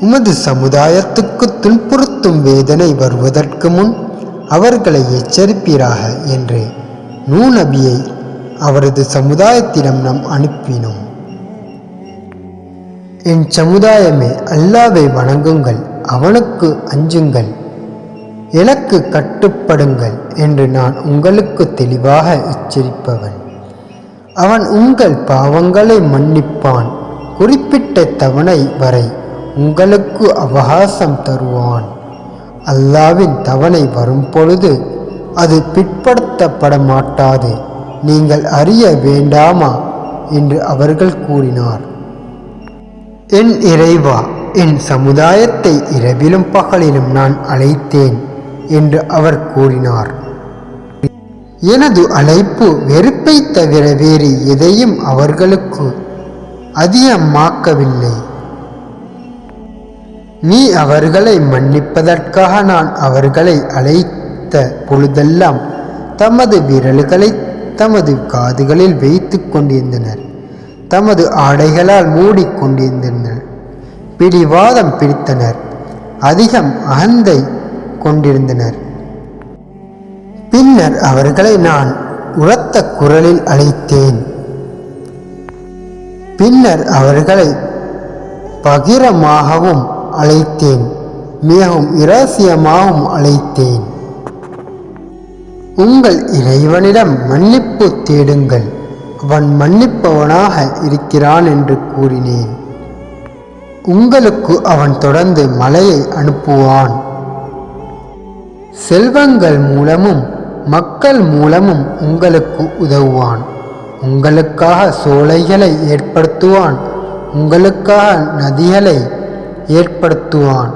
உமது சமுதாயத்துக்கு துன்புறுத்தும் வேதனை வருவதற்கு முன் அவர்களை எச்சரிப்பீராக என்று நூ நபியை அவரது சமுதாயத்திடம் நாம் அனுப்பினோம். என் சமுதாயமே அல்லாவை வணங்குங்கள் அவனுக்கு அஞ்சுங்கள் எனக்கு கட்டுப்படுங்கள் என்று நான் உங்களுக்கு தெளிவாக எச்சரிப்பவன். அவன் உங்கள் பாவங்களை மன்னிப்பான். குறிப்பிட்ட தவணை வரை உங்களுக்கு அவகாசம் தருவான். அல்லாவின் தவணை வரும் பொழுது அது பிற்படுத்தப்பட மாட்டாது நீங்கள் அறிய வேண்டாமா? என்று அவர்கள் கூறினார். என் இறைவா என் சமுதாயத்தை இரவிலும் பகலிலும் நான் அழைத்தேன் என்று அவர் கூறினார். எனது அழைப்பு வெறுப்பை தவிர வேறு எதையும் அவர்களுக்கு அதிகமாக்கவில்லை. நீ அவர்களை மன்னிப்பதற்காக நான் அவர்களை அழைத்த பொழுதெல்லாம் தமது விரல்களை தமது காதுகளில் வைத்து கொண்டிருந்தனர். தமது ஆடைகளால் மூடிக்கொண்டிருந்தனர் பிடிவாதம் பிடித்தனர். அதிகம் அகந்தை கொண்டிருந்தனர். பின்னர் அவர்களை நான் உரத்த குரலில் அழைத்தேன். பின்னர் அவர்களை பகிரமாகவும் அழைத்தேன். மிகவும் இரகசியமாகவும் அழைத்தேன். உங்கள் இறைவனிடம் மன்னிப்பு தேடுங்கள். அவன் மன்னிப்பவனாக இருக்கிறான் என்று கூறினேன். உங்களுக்கு அவன் தொடர்ந்து மலையை அனுப்புவான். செல்வங்கள் மூலமும் மக்கள் மூலமும் உங்களுக்கு உதவுவான். உங்களுக்காக சோலைகளை ஏற்படுத்துவான். உங்களுக்காக நதிகளை ஏற்படுத்துவான்.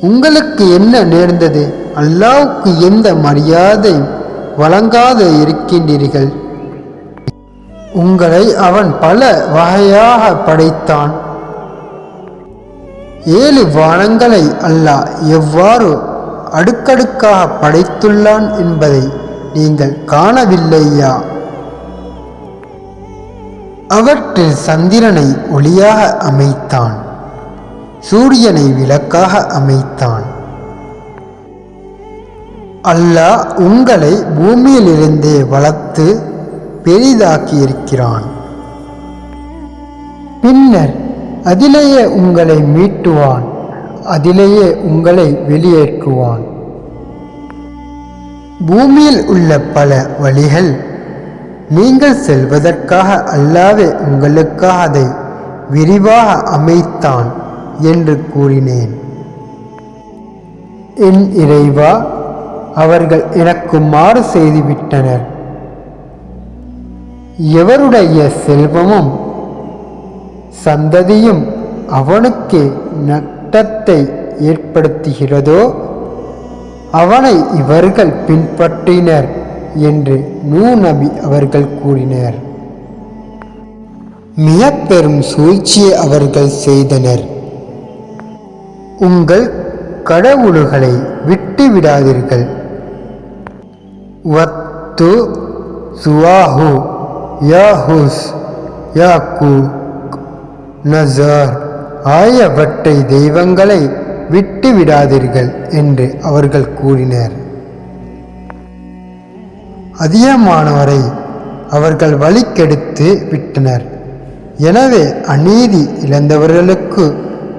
உங்களுக்கு என்ன நேர்ந்தது? அல்லாவுக்கு எந்த மரியாதை வழங்காத இருக்கின்றீர்கள்? உங்களை அவன் பல வகையாக படைத்தான். ஏழு வானங்களை அல்லாஹ் எவ்வாறு அடுக்கடுக்காக படைத்துள்ளான் என்பதை நீங்கள் காணவில்லையா? அவற்றில் சந்திரனை ஒளியாக அமைத்தான். சூரியனை விளக்காக அமைத்தான். அல்லாஹ் உங்களை பூமியிலிருந்தே வளர்த்து பெரிதாக்கியிருக்கிறான். பின்னர் அதிலேயே உங்களை மீட்டுவான். அதிலேயே உங்களை வெளியேற்றுவான். பூமியில் உள்ள பல வழிகள் நீங்கள் செல்வதற்காக அல்லாது உங்களுக்காக அதை விரிவாக அமைத்தான் என்று கூறினேன். என் இறைவா அவர்கள் எனக்கு மாறு செய்துவிட்டனர். எவருடைய செல்வமும் சந்ததியும் அவனுக்கு நட்டத்தை ஏற்படுத்துகிறதோ அவனை இவர்கள் பின்பற்றினர். என்று நூ நபி அவர்கள் கூறினர். மிக பெரும் சூழ்ச்சியை அவர்கள் செய்தனர். உங்கள் கடவுள்களை விட்டு விடாதீர்கள். வத்து சுவாஹு யாஹூஸ் யாக்கூ நசார் ஆயவற்றை தெய்வங்களை விட்டு விடாதீர்கள் என்று அவர்கள் கூறினர். அதிகமானவரை அவர்கள் வழிக்கெடுத்து விட்டனர். எனவே அநீதி இழந்தவர்களுக்கு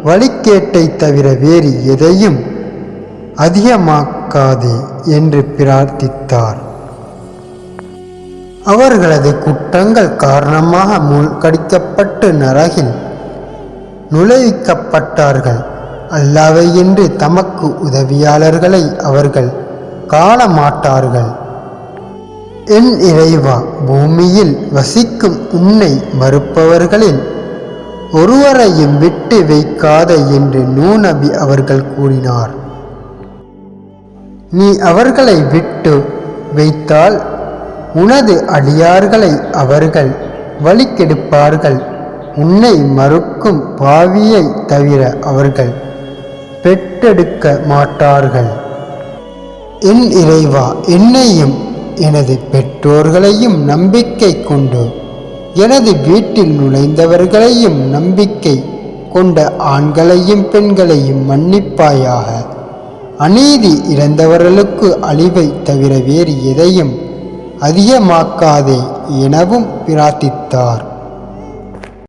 வழிகேட்டை தவிர வேறு எதையும் அதிகமாக்காதே என்று பிரார்த்தித்தார். அவர்களது குற்றங்கள் காரணமாக மூழ்கடிக்கப்பட்டு நரகில் நுழைவிக்கப்பட்டார்கள். அல்லாவை என்று தமக்கு உதவியாளர்களை அவர்கள் காண மாட்டார்கள் என் இறைவா பூமியில் வசிக்கும் உன்னை மறுப்பவர்களில் ஒருவரையும் விட்டு வைக்காத என்று நூநபி அவர்கள் கூறினார். நீ அவர்களை விட்டு வைத்தால் உனது அடியார்களை அவர்கள் வழிக்கெடுப்பார்கள் உன்னை மறுக்கும் பாவியை தவிர அவர்கள் பெற்றெடுக்க மாட்டார்கள். என் இறைவா என்னையும் எனது பெற்றோர்களையும் நம்பிக்கை கொண்டு எனது வீட்டில் நுழைந்தவர்களையும் நம்பிக்கை கொண்ட ஆண்களையும் பெண்களையும் மன்னிப்பாயாக. அநீதி இழந்தவர்களுக்கு அழிவை தவிர வேறு எதையும் அதிகமாக்காதே எனவும் பிரார்த்தித்தார்.